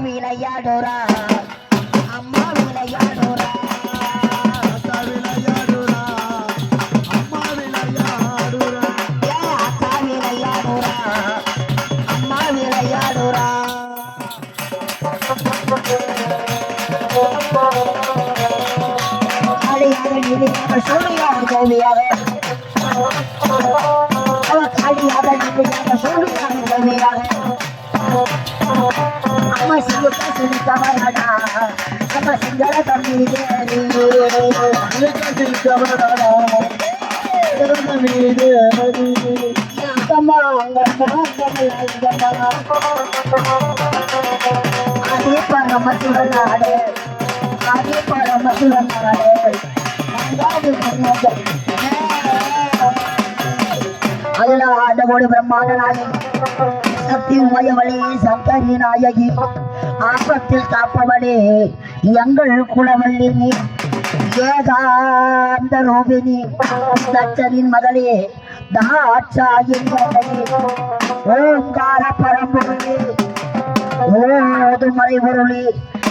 விளையாடுறா அம்மா விளையாடுறா சோனியாக கௌமியாக காளியாக சோனியாக கௌமியாக தேவியாக அம்மா சிங்கத்தை சிரித்தவரடா அம்மா சிங்கள தம்பி தேவி அம்மா அங்க அதே அதே அதுல ஆண்டவோடு பிரம்மாண்டனாலே நாயகி உமையவளே சங்கரி நாயகி. ஆபத்தில் காப்பவளே எங்கள் குலவள்ளி நீ ஏகாந்த ரூபினி தச்சனின் மகளே தாட்சாயின் மகளே ஓங்கார பரம்பொருளே ஓதுமறை பொருளே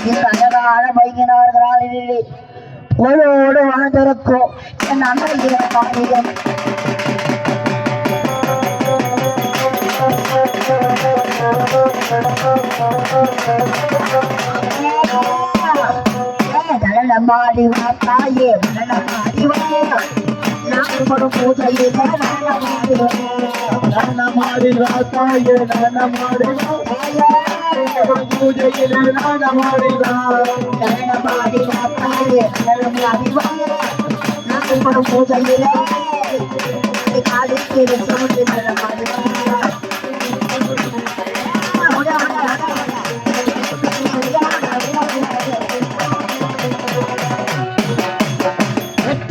இந்த அழகான வைகினார்களாலே ஒளோடு வாழ்ந்திருக்கும் என் அன்னைய மாநிலம் మాడివాయే వరణ మాడివా నాకుడు పూజయే వరణ మాడివా వరణ మాడివాయే వరణ మాడివా పూజయే వరణ మాడివా వరణ మాడివాయే వరణ మాడివా నాకుడు పూజయే కాలి కేరు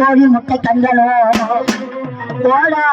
கோழி முட்டை கண்களோ ஓடா